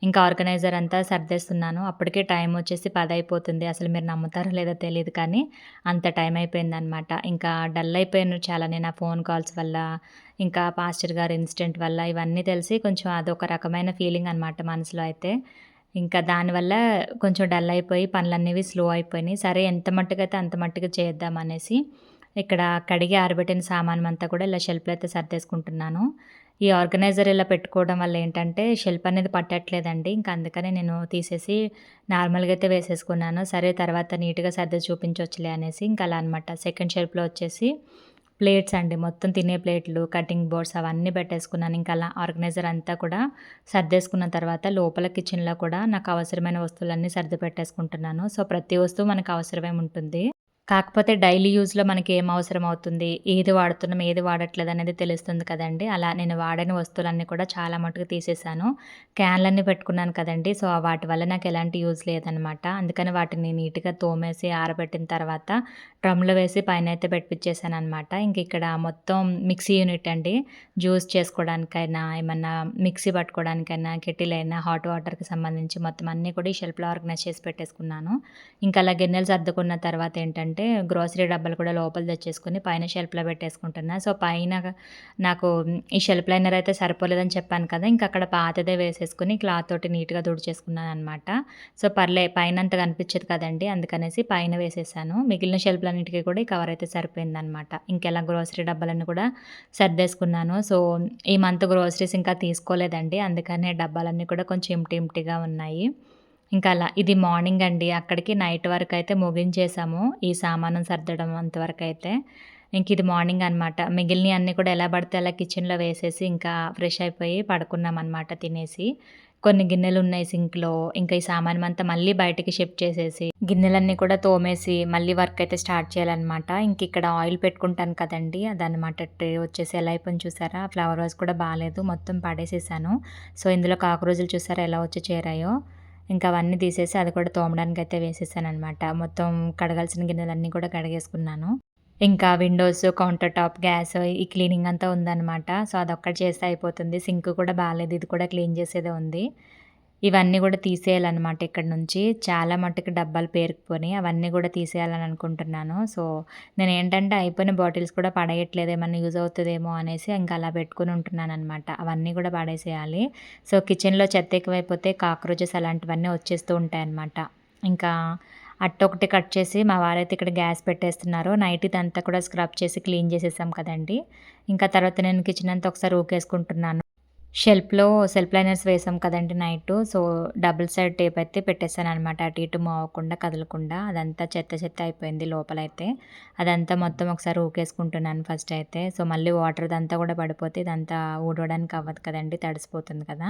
ఇంకా ఆర్గనైజర్ అంతా సర్దేస్తున్నాను. అప్పటికే టైం వచ్చేసి పది అయిపోతుంది. అసలు మీరు నమ్ముతారో లేదో తెలియదు కానీ అంత టైం అయిపోయిందనమాట. ఇంకా డల్ అయిపోయాను చాలా నేను ఆ ఫోన్ కాల్స్ వల్ల, ఇంకా పాస్టర్ గారు ఇన్సిడెంట్ వల్ల ఇవన్నీ తెలిసి కొంచెం అదొక రకమైన ఫీలింగ్ అనమాట మనసులో అయితే. ఇంకా దానివల్ల కొంచెం డల్ అయిపోయి పనులనేవి స్లో అయిపోయినాయి. సరే ఎంత మట్టుకైతే అంత మట్టుకు చేద్దాం అనేసి ఇక్కడ కడిగి ఆరబెట్టిన సామానంతా కూడా ఇలా షెల్ఫ్‌లో అయితే సర్దేసుకుంటున్నాను. ఈ ఆర్గనైజర్ ఇలా పెట్టుకోవడం వల్ల ఏంటంటే షెల్ఫ్ అనేది పట్టట్లేదండి. ఇంక అందుకనే నేను తీసేసి నార్మల్‌గా అయితే వేసేసుకున్నాను. సరే తర్వాత నీట్‌గా సర్ది చూపించవచ్చులే అనేసి ఇంక అలా అనమాట. సెకండ్ షెల్ఫ్‌లో వచ్చేసి ప్లేట్స్ అండి. మొత్తం తినే ప్లేట్లు, కటింగ్ బోర్డ్స్ అవన్నీ పెట్టేసుకున్నాను. ఇంకా అలా ఆర్గనైజర్ అంతా కూడా సర్దేసుకున్న తర్వాత లోపల కిచెన్‌లో కూడా నాకు అవసరమైన వస్తువులన్నీ సర్ది పెట్టేసుకుంటున్నాను. సో, ప్రతి వస్తువు మనకు అవసరమే ఉంటుంది. కాకపోతే డైలీ యూజ్‌లో మనకి ఏం అవసరం అవుతుంది, ఏది వాడుతున్నాం, ఏది వాడట్లేదు అనేది తెలుస్తుంది కదండి అలా నేను వాడని వస్తువులన్నీ కూడా చాలా మటుకు తీసేసాను. క్యాన్‌లన్నీ పెట్టుకున్నాను కదండి సో, వాటి వల్ల నాకు ఎలాంటి యూజ్ లేదనమాట. అందుకని వాటిని నీట్‌గా తోమేసి ఆరబెట్టిన తర్వాత డ్రమ్‌లో వేసి పైన అయితే పెట్టించేసాను అనమాట ఇంక ఇక్కడ మొత్తం మిక్సీ యూనిట్ అండి. జ్యూస్ చేసుకోవడానికైనా, ఏమన్నా మిక్సీ పట్టుకోవడానికైనా, కెటిల్ అయినా, హాట్ వాటర్‌కి సంబంధించి మొత్తం అన్నీ కూడా ఈ షెల్ఫ్‌లో ఆర్గనైజ్ చేసి పెట్టేసుకున్నాను. ఇంకా అలా గిన్నెలు సర్దుకున్న తర్వాత ఏంటంటే గ్రోసరీ డబ్బాలు కూడా లోపల తెచ్చేసుకొని పైన షెల్ఫ్‌లో పెట్టేసుకుంటున్నా. సో, పైన నాకు ఈ షెల్ఫ్ లైనర్ అయితే సరిపోలేదని చెప్పాను కదా! ఇంక అక్కడ పాతదే వేసేసుకుని క్లాత్ తోటి నీట్‌గా తుడిచేసుకున్నాననమాట. సో, పర్లే పైనంత కనిపించదు కదండి అందుకనేసి పైన వేసేసాను. మిగిలిన షెల్ఫ్‌లన్నిటికి కూడా ఈ కవర్ అయితే సరిపోయిందనమాట. ఇంకెలా గ్రోసరీ డబ్బాలన్నీ కూడా సర్దేసుకున్నాను. సో, ఈ మంత్ గ్రోసరీస్ ఇంకా తీసుకోలేదండి. అందుకనే డబ్బాలన్నీ కూడా కొంచెం ఎంప్టీ ఎంప్టీగా ఉన్నాయి. ఇంకా అలా ఇది మార్నింగ్ అండి. అక్కడికి నైట్ వరకు అయితే ముగించేసాము. ఈ సామానం సర్దడం అంతవరకు అయితే ఇంక ఇది మార్నింగ్ అనమాట. మిగిలినయన్నీ కూడా ఎలా పడితే అలా కిచెన్‌లో వేసేసి ఇంకా ఫ్రెష్ అయిపోయి పడుకున్నామనమాట తినేసి. కొన్ని గిన్నెలు ఉన్నాయి సింక్‌లో. ఇంకా ఈ సామానమంతా మళ్ళీ బయటికి షిఫ్ట్ చేసేసి, గిన్నెలన్నీ కూడా తోమేసి మళ్ళీ వర్క్ అయితే స్టార్ట్ చేయాలన్నమాట ఇంక ఇక్కడ ఆయిల్ పెట్టుకుంటాను కదండి అదనమాట ట్రే వచ్చేసి ఎలా అయిపోయింది చూసారా? ఫ్లవర్ వాజ్ కూడా బాగాలేదు మొత్తం పడేసేసాను. సో, ఇందులో కాక్రోజులు చూసారా ఎలా వచ్చి చేరాయో? ఇంకా అవన్నీ తీసేసి అది కూడా తోమడానికి అయితే వేసేసాననమాట. మొత్తం కడగాల్సిన గిన్నెలన్నీ కూడా కడిగేసుకున్నాను. ఇంకా విండోస్, కౌంటర్ టాప్, గ్యాస్ ఈ క్లీనింగ్ అంతా ఉందన్నమాట సో, అదొక్కటి చేస్తే అయిపోతుంది. సింక్ కూడా బాగాలేదు ఇది కూడా క్లీన్ చేసేదే ఉంది. ఇవన్నీ కూడా తీసేయాలన్నమాట ఇక్కడి నుంచి. చాలా మట్టుకు డబ్బాలు పేరుకుపోయి అవన్నీ కూడా తీసేయాలని అనుకుంటున్నాను. సో, నేను ఏంటంటే అయిపోయిన బాటిల్స్ కూడా పడేయట్లేదు. ఏమన్నా యూజ్ అవుతుందేమో అనేసి ఇంకా అలా పెట్టుకొని ఉంటున్నాననమాట. అవన్నీ కూడా పడేసేయాలి. సో, కిచెన్‌లో చెత్త ఎక్కువైపోతే కాక్రోచెస్ అలాంటివన్నీ వచ్చేస్తూ ఉంటాయన్నమాట ఇంకా అట్టొకటి కట్ చేసి మా వారైతే ఇక్కడ గ్యాస్ పెట్టేస్తున్నారు. నైట్ ఇదంతా కూడా స్క్రబ్ చేసి క్లీన్ చేసేసాం కదండీ! ఇంకా తర్వాత నేను కిచెన్ అంతా ఒకసారి ఊకేసుకుంటున్నాను. షెల్ఫ్‌లో సెల్ఫ్ లైనర్స్ వేసాం కదండీ night so, double side tape అయితే పెట్టేసాననమాట. అటు ఇటు మోవకుండా కదలకుండా. అదంతా చెత్త చెత్త అయిపోయింది లోపలైతే. అదంతా మొత్తం ఒకసారి ఊకేసుకుంటున్నాను ఫస్ట్ అయితే. సో, మళ్ళీ వాటర్ అంతా కూడా పడిపోతే ఇదంతా ఊడవడానికి అవ్వదు కదండి తడిసిపోతుంది కదా!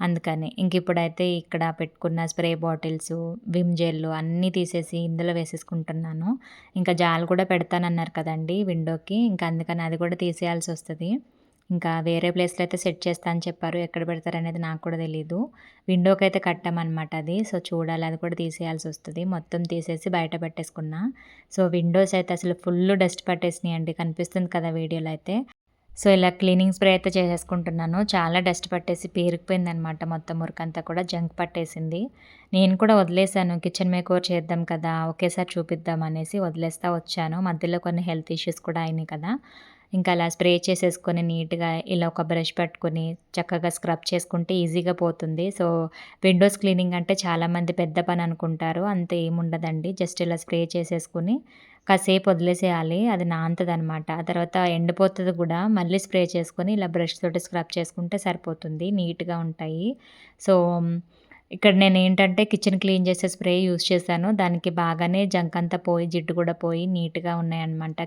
అందుకని. ఇంక ఇప్పుడైతే ఇక్కడ పెట్టుకున్న స్ప్రే బాటిల్స్ విమ్ జెల్లు అన్నీ తీసేసి ఇందులో వేసేసుకుంటున్నాను. ఇంకా జాలు కూడా పెడతానన్నారు కదండి విండోకి. ఇంకా అందుకని అది కూడా తీసేయాల్సి వస్తుంది ఇంకా వేరే ప్లేస్‌లో అయితే సెట్ చేస్తా అని చెప్పారు. ఎక్కడ పెడతారనేది నాకు కూడా తెలీదు. అయితే కట్టామన్నమాట అది. సో, చూడాలి అది కూడా తీసేయాల్సి వస్తుంది మొత్తం తీసేసి బయట పెట్టేసుకున్నా. సో, విండోస్ అయితే అసలు ఫుల్ డస్ట్ పట్టేసినాయండి. కనిపిస్తుంది కదా వీడియోలో అయితే. సో, ఇలా క్లీనింగ్ స్ప్రే అయితే చేసేసుకుంటున్నాను. చాలా డస్ట్ పట్టేసి పేరుకుపోయిందనమాట మొత్తం మురికంతా కూడా జంక్ పట్టేసింది. నేను కూడా వదిలేసాను. కిచెన్ మేకోవర్ చేద్దాం కదా! ఒకేసారి చూపిద్దాం అనేసి వదిలేస్తా వచ్చాను. మధ్యలో కొన్ని హెల్త్ ఇష్యూస్ కూడా అయినాయి కదా! ఇంకా అలా స్ప్రే చేసేసుకొని నీట్‌గా ఇలా ఒక బ్రష్ పట్టుకొని చక్కగా స్క్రబ్ చేసుకుంటే ఈజీగా పోతుంది. సో, విండోస్ క్లీనింగ్ అంటే చాలామంది పెద్ద పని అనుకుంటారు. అంత ఏముండదండి. జస్ట్ ఇలా స్ప్రే చేసేసుకుని కాసేపు వదిలేసేయాలి. అది నానుతదనమాట. ఆ తర్వాత ఎండిపోతుంది కూడా. మళ్ళీ స్ప్రే చేసుకొని ఇలా బ్రష్ తోటి స్క్రబ్ చేసుకుంటే సరిపోతుంది. నీట్‌గా ఉంటాయి. సో, ఇక్కడ నేను ఏంటంటే కిచెన్ క్లీన్ చేసే స్ప్రే యూజ్ చేశాను. దానికి బాగానే జంక్ అంతా పోయి, జిడ్డు కూడా పోయి నీట్‌గా ఉన్నాయన్నమాట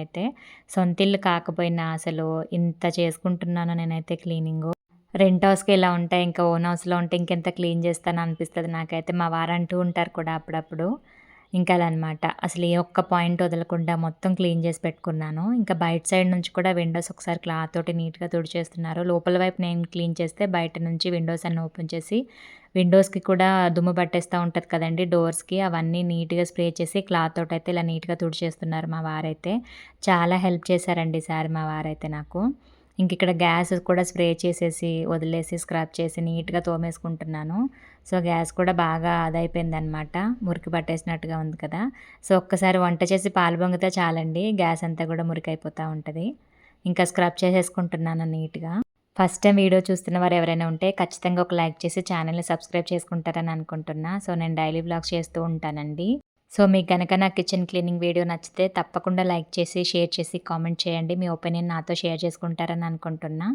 అయితే సొంతిల్లు కాకపోయినా అసలు ఇంత చేసుకుంటున్నాను నేనైతే క్లీనింగ్ రెంట్ హౌస్‌కి ఇలా ఉంటాయి. ఇంకా ఓన్ హౌస్‌లో ఉంటే ఇంకెంత క్లీన్ చేస్తాను అనిపిస్తుంది నాకైతే. మా వారు అంటూ ఉంటారు కూడా అప్పుడప్పుడు. ఇంకా అలా అసలు ఏ ఒక్క పాయింట్ వదలకుండా మొత్తం క్లీన్ చేసి పెట్టుకున్నాను. ఇంకా బయట సైడ్ నుంచి కూడా విండోస్ ఒకసారి క్లాత్ తోటి నీట్‌గా తుడిచేస్తున్నారు. లోపల వైపు నేను క్లీన్ చేస్తే బయట నుంచి విండోస్ అన్నీ ఓపెన్ చేసి విండోస్‌కి కూడా దుమ్ము పట్టేస్తూ ఉంటుంది కదండి డోర్స్‌కి. అవన్నీ నీట్‌గా స్ప్రే చేసి క్లాత్ తోటైతే ఇలా నీట్‌గా తుడిచేస్తున్నారు మా వారైతే. చాలా హెల్ప్ చేశారండి ఈసారి మా వారైతే నాకు. ఇంక ఇక్కడ గ్యాస్ కూడా స్ప్రే చేసేసి, వదిలేసి, స్క్రబ్ చేసి నీట్‌గా తోమేసుకుంటున్నాను. సో, గ్యాస్ కూడా బాగా అదైపోయిందనమాట. మురికి పట్టేసినట్టుగా ఉంది కదా! సో, ఒక్కసారి వంట చేసి పాలు పొంగితే చాలండి గ్యాస్ అంతా కూడా మురికి అయిపోతూ ఉంటుంది ఇంకా స్క్రబ్ చేసేసుకుంటున్నాను నీట్‌గా. ఫస్ట్ టైం వీడియో చూస్తున్న వారు ఎవరైనా ఉంటే ఖచ్చితంగా ఒక లైక్ చేసి ఛానల్ని సబ్స్క్రైబ్ చేసుకుంటారని అనుకుంటున్నా. సో నేను డైలీ బ్లాగ్స్ చేస్తూ ఉంటానండి. సో మీకు కనుక నా కిచెన్ క్లీనింగ్ వీడియో నచ్చితే తప్పకుండా లైక్ చేసి షేర్ చేసి కామెంట్ చేయండి. మీ ఒపీనియన్ నాతో షేర్ చేసుకుంటారని అనుకుంటున్నా.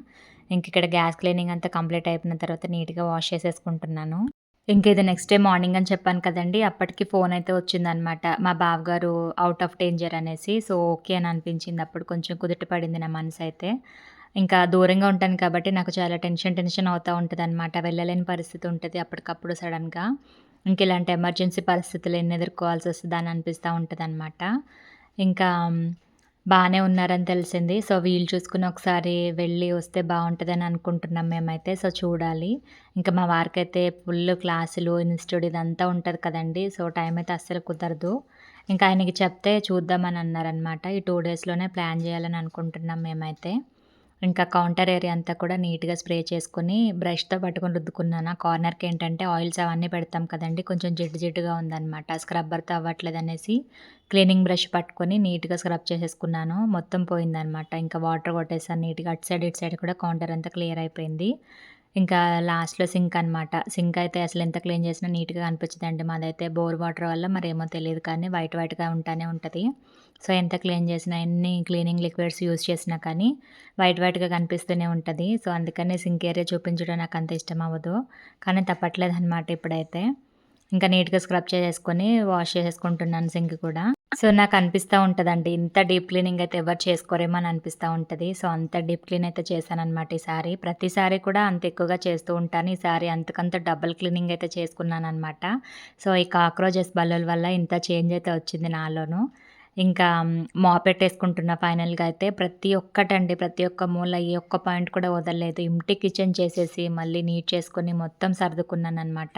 ఇంక ఇక్కడ గ్యాస్ క్లీనింగ్ అంతా కంప్లీట్ అయిపోయిన తర్వాత నీట్గా వాష్ చేసేసుకుంటున్నాను. ఇంక ఇది నెక్స్ట్ డే మార్నింగ్ అని చెప్పాను కదండి. అప్పటికి ఫోన్ అయితే వచ్చిందనమాట. మా బావగారు అవుట్ ఆఫ్ డేంజర్ అనేసి. సో ఓకే అని అనిపించింది. అప్పుడు కొంచెం కుదుట పడింది నా మనసు అయితే. ఇంకా దూరంగా ఉంటాను కాబట్టి నాకు చాలా టెన్షన్ టెన్షన్ అవుతూ ఉంటుంది అనమాట వెళ్ళలేని పరిస్థితి ఉంటుంది అప్పటికప్పుడు సడన్గా. ఇంక ఇలాంటి ఎమర్జెన్సీ పరిస్థితులు ఎన్ని ఎదుర్కోవాల్సి వస్తుంది అని అనిపిస్తూ ఉంటుంది అనమాట ఇంకా బాగానే ఉన్నారని తెలిసింది. సో వీలు చూసుకుని ఒకసారి వెళ్ళి వస్తే బాగుంటుందని అనుకుంటున్నాం మేమైతే. సో చూడాలి. ఇంకా మా వారికి అయితే ఫుల్ క్లాసులు ఇన్స్టిట్యూట్ ఇదంతా ఉంటుంది కదండి. సో టైం అయితే అస్సలు కుదరదు. ఇంకా ఆయనకి చెప్తే చూద్దామని అన్నారనమాట ఈ టూ డేస్లోనే ప్లాన్ చేయాలని అనుకుంటున్నాం మేమైతే. ఇంకా కౌంటర్ ఏరియా అంతా కూడా నీట్గా స్ప్రే చేసుకొని బ్రష్తో పట్టుకొని రుద్దుకున్నాను. ఆ కార్నర్కి ఏంటంటే ఆయిల్స్ అవన్నీ పెడతాం కదండి కొంచెం జిడ్డు జిడ్డుగా ఉందన్నమాట. స్క్రబ్బర్తో అవ్వట్లేదు అనేసి క్లీనింగ్ బ్రష్ పట్టుకొని నీట్గా స్క్రబ్ చేసేసుకున్నాను. మొత్తం పోయిందనమాట ఇంకా వాటర్ కొట్టేసాను నీట్గా. అటు సైడ్ ఇటు సైడ్ కూడా కౌంటర్ అంతా క్లియర్ అయిపోయింది. ఇంకా లాస్ట్లో సింక్ అనమాట సింక్ అయితే అసలు ఎంత క్లీన్ చేసినా నీట్గా కనిపించదండి. మాదైతే బోర్ వాటర్ వల్ల మరేమో తెలియదు కానీ వైట్ వైట్గా ఉంటానే ఉంటుంది. సో ఎంత క్లీన్ చేసినా ఎన్ని క్లీనింగ్ లిక్విడ్స్ యూజ్ చేసినా కానీ వైట్ వైట్గా కనిపిస్తూనే ఉంటుంది. సో అందుకని సింక్ ఏరియా చూపించడం నాకు అంత ఇష్టం అవ్వదు. కానీ తప్పట్లేదు అనమాట ఇప్పుడైతే. ఇంకా నీట్గా స్క్రబ్ చేసేసుకొని వాష్ చేసేసుకుంటున్నాను సింక్ కూడా. సో నాకు అనిపిస్తూ ఉంటుందండి ఇంత డీప్ క్లీనింగ్ అయితే ఎవరు చేసుకోరేమో అని అనిపిస్తూ ఉంటుంది. సో అంత డీప్ క్లీన్ అయితే చేశానమాట అనమాట ఈసారి. ప్రతిసారి కూడా అంత ఎక్కువగా చేస్తూ ఉంటాను. ఈసారి అంతకంత డబుల్ క్లీనింగ్ అయితే చేసుకున్నాను అనమాట సో ఈ కాక్రోచెస్ బల్లుల వల్ల ఇంత చేంజ్ అయితే వచ్చింది నాలోనూ. ఇంకా పెట్టేసుకుంటున్న ఫైనల్గా అయితే ప్రతి ఒక్కటండి ప్రతి ఒక్క మూల ఏ ఒక్క పాయింట్ కూడా వదలలేదు. ఇంటి కిచెన్ చేసేసి మళ్ళీ నీట్ చేసుకొని మొత్తం సర్దుకున్నాను అనమాట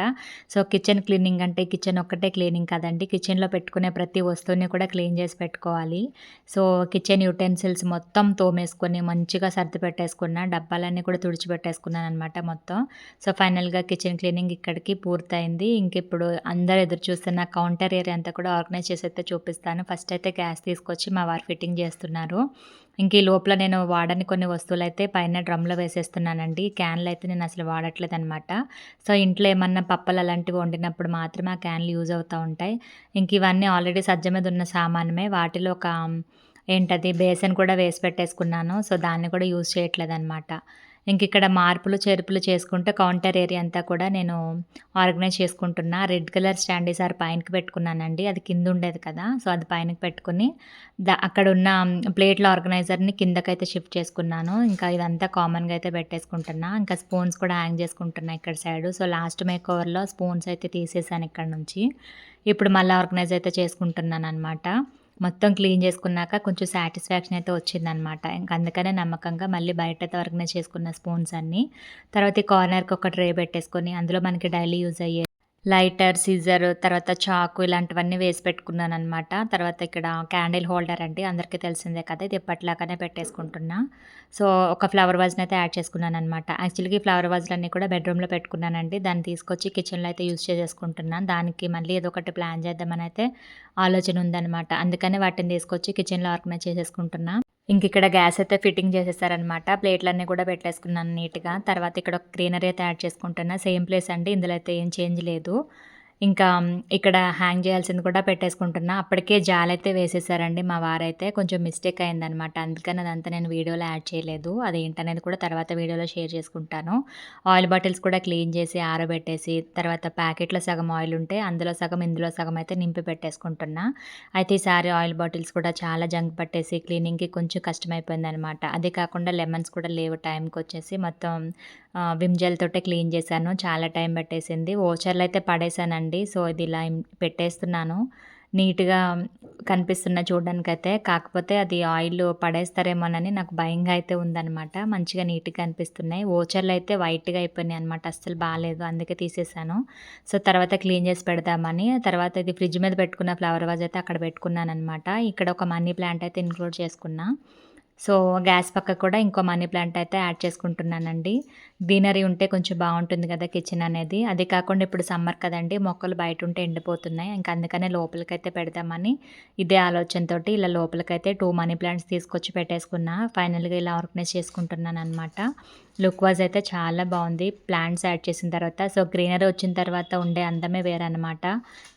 సో కిచెన్ క్లీనింగ్ అంటే కిచెన్ ఒక్కటే క్లీనింగ్ కదండి. కిచెన్లో పెట్టుకునే ప్రతి వస్తువుని కూడా క్లీన్ చేసి పెట్టుకోవాలి. సో కిచెన్ యూటెన్సిల్స్ మొత్తం తోమేసుకొని మంచిగా సర్ది పెట్టేసుకున్న డబ్బాలన్నీ కూడా తుడిచిపెట్టేసుకున్నాను అనమాట మొత్తం. సో ఫైనల్గా కిచెన్ క్లీనింగ్ ఇక్కడికి పూర్తయింది. ఇంక ఇప్పుడు అందరు ఎదురు చూస్తున్న కౌంటర్ ఏరియా అంతా కూడా ఆర్గనైజ్ చేసి అయితే చూపిస్తాను. ఫస్ట్ అయితే అయితే గ్యాస్ తీసుకొచ్చి మా వారు ఫిట్టింగ్ చేస్తున్నారు. ఇంక ఈ లోపల నేను వాడని కొన్ని వస్తువులు అయితే పైన డ్రమ్లో వేసేస్తున్నానండి. క్యాన్లు అయితే నేను అసలు వాడట్లేదు అనమాట సో ఇంట్లో ఏమన్నా పప్పలు అలాంటివి వండినప్పుడు మాత్రమే ఆ క్యాన్లు యూజ్ అవుతూ ఉంటాయి. ఇంక ఇవన్నీ ఆల్రెడీ సజ్జ మీద ఉన్న సామానమే. వాటిలో ఒక ఏంటది బేసన్ కూడా వేసి పెట్టేసుకున్నాను. సో దాన్ని కూడా యూజ్ చేయట్లేదు అనమాట ఇంక ఇక్కడ మార్పులు చేర్పులు చేసుకుంటే కౌంటర్ ఏరియా అంతా కూడా నేను ఆర్గనైజ్ చేసుకుంటున్నా. రెడ్ కలర్ స్టాండ్ ఈసారి పైనకి పెట్టుకున్నానండి. అది కింద ఉండేది కదా సో అది పైనకి పెట్టుకుని దా అక్కడ ఉన్న ప్లేట్ల ఆర్గనైజర్ని కిందకైతే షిఫ్ట్ చేసుకున్నాను. ఇంకా ఇదంతా కామన్గా అయితే పెట్టేసుకుంటున్నా. ఇంకా స్పూన్స్ కూడా హ్యాంగ్ చేసుకుంటున్నా ఇక్కడ సైడ్ సో లాస్ట్ మేక్ ఓవర్లో స్పూన్స్ అయితే తీసేసాను ఇక్కడ నుంచి. ఇప్పుడు మళ్ళీ ఆర్గనైజ్ అయితే చేసుకుంటున్నాను అనమాట మొత్తం క్లీన్ చేసుకున్నాక కొంచెం సాటిస్ఫాక్షన్ అయితే వచ్చిందనమాట ఇంకా అందుకనే నమ్మకంగా మళ్ళీ బయట ఆర్గనైజ్ చేసుకున్న స్పూన్స్ అన్నీ. తర్వాత ఈ కార్నర్కి ఒక ట్రే పెట్టేసుకొని అందులో మనకి డైలీ యూజ్ అయ్యే లైటర్ సీజర్ తర్వాత చాకు ఇలాంటివన్నీ వేసి పెట్టుకున్నాను అనమాట తర్వాత ఇక్కడ క్యాండిల్ హోల్డర్ అండి అందరికీ తెలిసిందే కదా ఇది ఎప్పటిలాగానే పెట్టేసుకుంటున్నా. సో ఒక ఫ్లవర్ వాజ్ని అయితే యాడ్ చేసుకున్నాను అనమాట యాక్చువల్గా ఈ ఫ్లవర్ వాజ్లన్నీ కూడా బెడ్రూమ్లో పెట్టుకున్నానండి. దాన్ని తీసుకొచ్చి కిచెన్లో అయితే యూస్ చేసేసుకుంటున్నాను దానికి మళ్ళీ ఏదో ఒకటి ప్లాన్ చేద్దామని అయితే ఆలోచన ఉందనమాట అందుకని వాటిని తీసుకొచ్చి కిచెన్లో ఆర్గనైజ్ చేసేసుకుంటున్నా. ఇంక ఇక్కడ గ్యాస్ అయితే ఫిట్టింగ్ చేసేసారనమాట ప్లేట్లన్నీ కూడా పెట్టేసుకున్నాను నీట్గా. తర్వాత ఇక్కడ ఒక గ్రీనరీ అయితే యాడ్ చేసుకుంటున్నా. సేమ్ ప్లేస్ అండి. ఇందులో అయితే ఏం చేంజ్ లేదు. ఇంకా ఇక్కడ హ్యాంగ్ చేయాల్సింది కూడా పెట్టేసుకుంటున్నా. అప్పటికే జాలైతే వేసేసారండి మా వారైతే. కొంచెం మిస్టేక్ అయిందనమాట అందుకని అదంతా నేను వీడియోలో యాడ్ చేయలేదు. అది ఏంటనేది కూడా తర్వాత వీడియోలో షేర్ చేసుకుంటాను. ఆయిల్ బాటిల్స్ కూడా క్లీన్ చేసి ఆరబెట్టేసి తర్వాత ప్యాకెట్లో సగం ఆయిల్ ఉంటే అందులో సగం ఇందులో సగం అయితే నింపి పెట్టేసుకుంటున్నా. అయితే ఈసారి ఆయిల్ బాటిల్స్ కూడా చాలా జంక్ పట్టేసి క్లీనింగ్కి కొంచెం కష్టమైపోయింది అనమాట అదే కాకుండా లెమన్స్ కూడా లేవు టైంకి వచ్చేసి మొత్తం విమ్ జెల్ క్లీన్ చేశాను. చాలా టైం పట్టేసింది. ఓచర్లు అయితే పడేశానండి. సో ఇది ఇలా పెట్టేస్తున్నాను. నీట్గా కనిపిస్తున్న చూడడానికైతే. కాకపోతే అది ఆయిల్ పడేస్తారేమోనని నాకు భయంగా అయితే ఉందనమాట మంచిగా నీట్గా కనిపిస్తున్నాయి ఓచర్లు అయితే వైట్గా అయిపోయినాయి అనమాట అస్సలు బాగాలేదు. అందుకే తీసేసాను సో తర్వాత క్లీన్ చేసి పెడదామని. తర్వాత ఇది ఫ్రిడ్జ్ మీద పెట్టుకున్న ఫ్లవర్ వాజ్ అయితే అక్కడ పెట్టుకున్నాను అనమాట ఇక్కడ ఒక మనీ ప్లాంట్ అయితే ఇంక్లూడ్ చేసుకున్నా. సో గ్యాస్ పక్క కూడా ఇంకో మనీ ప్లాంట్ అయితే యాడ్ చేసుకుంటున్నానండి. గ్రీనరీ ఉంటే కొంచెం బాగుంటుంది కదా కిచెన్ అనేది. అది కాకుండా ఇప్పుడు సమ్మర్ కదండి మొక్కలు బయట ఉంటే ఎండిపోతున్నాయి. ఇంకా అందుకనే లోపలికైతే పెడదామని ఇదే ఆలోచనతో ఇలా లోపలికైతే టూ మనీ ప్లాంట్స్ తీసుకొచ్చి పెట్టేసుకున్నా. ఫైనల్గా ఇలా ఆర్గనైజ్ చేసుకుంటున్నాను అనమాట లుక్ వాజ్ అయితే చాలా బాగుంది. ప్లాంట్స్ యాడ్ చేసిన తర్వాత సో గ్రీనరీ వచ్చిన తర్వాత ఉండే అందమే వేరనమాట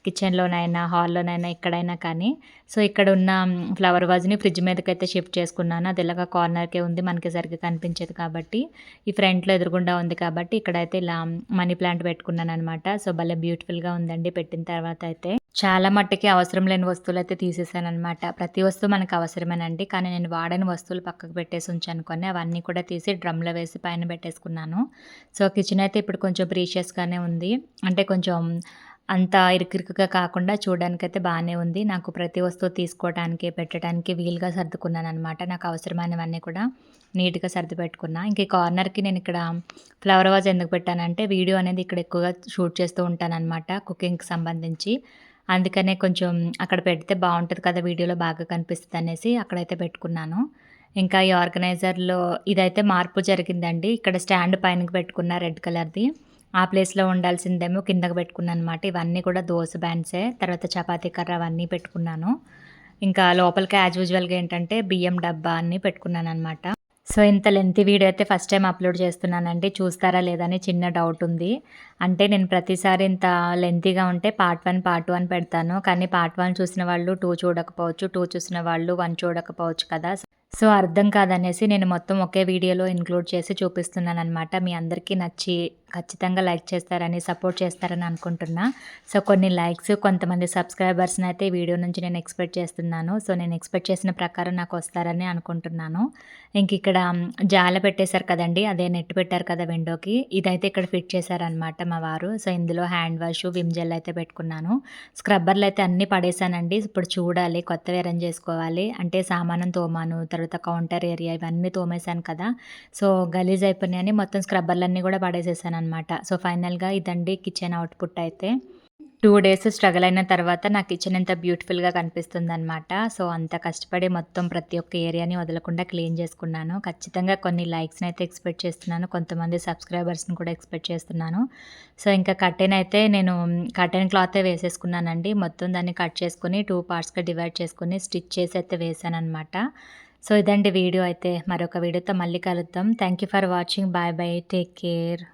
కిచెన్లోనైనా హాల్లోనైనా ఎక్కడైనా కానీ. సో ఇక్కడ ఉన్న ఫ్లవర్ వాజ్ని ఫ్రిడ్జ్ మీదకి అయితే షిఫ్ట్ చేసుకున్నాను. అది ఇలాగ కార్నర్కే ఉంది మనకి సరిగ్గా కనిపించేది కాబట్టి. ఈ ఫ్రంట్లో ఎదురు ఎదురుగుండా ఉంది కాబట్టి ఇక్కడైతే ఇలా మనీ ప్లాంట్ పెట్టుకున్నాను అనమాట సో భలే బ్యూటిఫుల్గా ఉందండి పెట్టిన తర్వాత అయితే చాలా మట్టుకి అవసరం లేని వస్తువులు అయితే తీసేసాను అనమాట ప్రతి వస్తువు మనకు అవసరమేనండి. కానీ నేను వాడని వస్తువులు పక్కకు పెట్టేసి ఉంచాను కొన్ని అవన్నీ కూడా తీసి డ్రమ్లో వేసి పైన పెట్టేసుకున్నాను. సో కిచెన్ అయితే ఇప్పుడు కొంచెం ప్రీషియస్గానే ఉంది. అంటే కొంచెం అంత ఇరుకిరుకుగా కాకుండా చూడడానికైతే బాగానే ఉంది. నాకు ప్రతి వస్తువు తీసుకోవడానికి పెట్టడానికి వీలుగా సర్దుకున్నాను అనమాట నాకు అవసరమైనవన్నీ కూడా నీట్గా సర్ది పెట్టుకున్నా ఇంక కార్నర్కి నేను ఇక్కడ ఫ్లవర్ వాజ్ ఎందుకు పెట్టానంటే వీడియో అనేది ఇక్కడ ఎక్కువగా షూట్ చేస్తూ ఉంటాను అనమాట కుకింగ్కి సంబంధించి. అందుకనే కొంచెం అక్కడ పెడితే బాగుంటుంది కదా వీడియోలో బాగా కనిపిస్తుంది అనేసి అక్కడైతే పెట్టుకున్నాను. ఇంకా ఈ ఆర్గనైజర్లో ఇదైతే మార్పు జరిగిందండి. ఇక్కడ స్టాండ్ పైనకి పెట్టుకున్న రెడ్ కలర్ది. ఆ ప్లేస్లో ఉండాల్సిందేమో కిందకు పెట్టుకున్నాను అనమాట ఇవన్నీ కూడా దోశ బ్యాండ్సే తర్వాత చపాతీ కర్ర అవన్నీ పెట్టుకున్నాను. ఇంకా లోపలికి యాజ్ యూజువల్గా ఏంటంటే బియ్యం డబ్బా అన్నీ పెట్టుకున్నాను అనమాట సో ఇంత లెంత్ వీడియో అయితే ఫస్ట్ టైం అప్లోడ్ చేస్తున్నానండి. చూస్తారా లేదని చిన్న డౌట్ ఉంది. అంటే నేను ప్రతిసారి ఇంత లెంతీగా ఉంటే పార్ట్ వన్ పార్ట్ వన్ పెడతాను. కానీ పార్ట్ వన్ చూసిన వాళ్ళు టూ చూడకపోవచ్చు టూ చూసిన వాళ్ళు వన్ చూడకపోవచ్చు కదా. సో అర్థం కాదనేసి నేను మొత్తం ఒకే వీడియోలో ఇంక్లూడ్ చేసి చూపిస్తున్నాను అనమాట మీ అందరికీ నచ్చి ఖచ్చితంగా లైక్ చేస్తారని సపోర్ట్ చేస్తారని అనుకుంటున్నా. సో కొన్ని లైక్స్ కొంతమంది సబ్స్క్రైబర్స్ని అయితే వీడియో నుంచి నేను ఎక్స్పెక్ట్ చేస్తున్నాను. సో నేను ఎక్స్పెక్ట్ చేసిన ప్రకారం నాకు వస్తారని అనుకుంటున్నాను. ఇంక ఇక్కడ జాల పెట్టేశారు కదండి అదే నెట్ పెట్టారు కదా విండోకి. ఇదైతే ఇక్కడ ఫిట్ చేశారనమాట మా వారు. సో ఇందులో హ్యాండ్ వాష్ విమ్ జెల్ అయితే పెట్టుకున్నాను. స్క్రబ్బర్లు అయితే అన్నీ పడేశానండి. ఇప్పుడు చూడాలి కొత్తవి అరేంజ్ చేసుకోవాలి. అంటే సామానం తోమాను తర్వాత కౌంటర్ ఏరియా ఇవన్నీ తోమేశాను కదా. సో గలీజ్ అయిపోయినాయని మొత్తం స్క్రబ్బర్లన్నీ కూడా పడేసేసాను అనమాట సో ఫైనల్గా ఇదండి కిచెన్ అవుట్పుట్ అయితే టూ డేస్ స్ట్రగుల్ అయిన తర్వాత నా కిచెన్ ఎంత బ్యూటిఫుల్గా కనిపిస్తుంది అనమాట సో అంత కష్టపడి మొత్తం ప్రతి ఒక్క ఏరియాని వదలకుండా క్లీన్ చేసుకున్నాను. ఖచ్చితంగా కొన్ని లైక్స్ని అయితే ఎక్స్పెక్ట్ చేస్తున్నాను. కొంతమంది సబ్స్క్రైబర్స్ని కూడా ఎక్స్పెక్ట్ చేస్తున్నాను. సో ఇంకా కర్టెన్ అయితే నేను కర్టెన్ క్లాతే వేసేసుకున్నానండి. మొత్తం దాన్ని కట్ చేసుకుని టూ పార్ట్స్గా డివైడ్ చేసుకుని స్టిచ్ చేసి అయితే వేసాను అనమాట సో ఇదండి వీడియో అయితే. మరొక వీడియోతో మళ్ళీ కలుద్దాం. Thank you for watching. Bye bye. Take care.